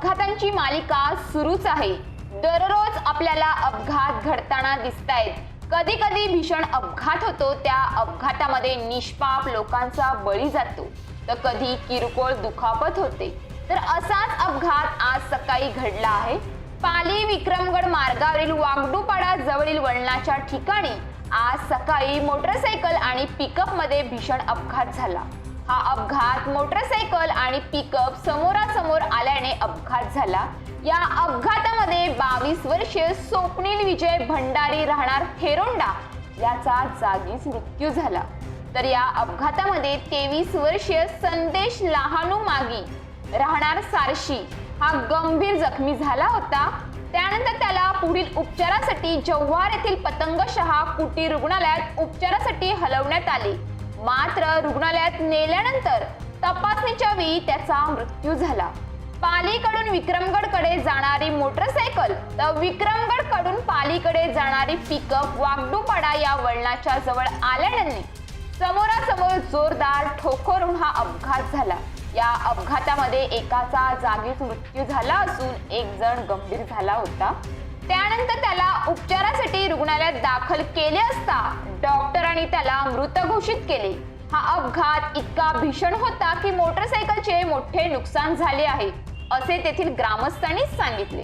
अपघातांची मालिका सुरूच आहे. दररोज आपल्याला अपघात घडताना दिसत आहेत कधी कधी भीषण अपघात होतो त्या अपघातामध्ये निष्पाप लोकांचा बळी जातो. तर कधी किरकोळ दुखापत होते. तर असाच अपघात आज सकाळी घडला आहे. पाली विक्रमगड मार्गावरील वागडूपाडा जवळील वळणाच्या ठिकाणी आज सकाळी मोटरसायकल आणि पिकअपमध्ये भीषण अपघात झाला. हा अपघात मोटरसायकल आणि पिकअप समोरासमोर आल्याने अपघात झाला. या अपघातामध्ये बावीस वर्षीय स्वप्नील विजय भंडारी राहणार हेरोंडा याचा जागीच मृत्यू झाला. तर या अपघातामध्ये तेवीस वर्षीय संदेश लहानू मागी राहणार सारशी हा गंभीर जखमी झाला होता. त्यानंतर त्याला पुढील उपचारासाठी जव्हार येथील पतंगशहा कुटी रुग्णालयात उपचारासाठी हलवण्यात आले. मात्र रुग्णालयात नेल्यानंतर तपासणीच्या वेळी त्याचा मृत्यू झाला. पालीकडून विक्रमगडकडे जाणारी मोटरसायकल तर विक्रमगडकडून पालीकडे जाणारी पिकअप वागडूपाडा या वळणाच्या जवळ आल्याने समोरासमोर जोरदार ठोकरून हा अपघात झाला. या अपघातामध्ये एकाचा जागीच मृत्यू झाला असून एक जण गंभीर झाला होता. त्यानंतर त्याला उपचार रुग्णालयात दाखल केले असता डॉक्टरांनी त्याला मृत घोषित केले. हा अपघात इतका भीषण होता की मोटरसायकलचे मोठे नुकसान झाले आहे असे तेथील ग्रामस्थांनी सांगितले.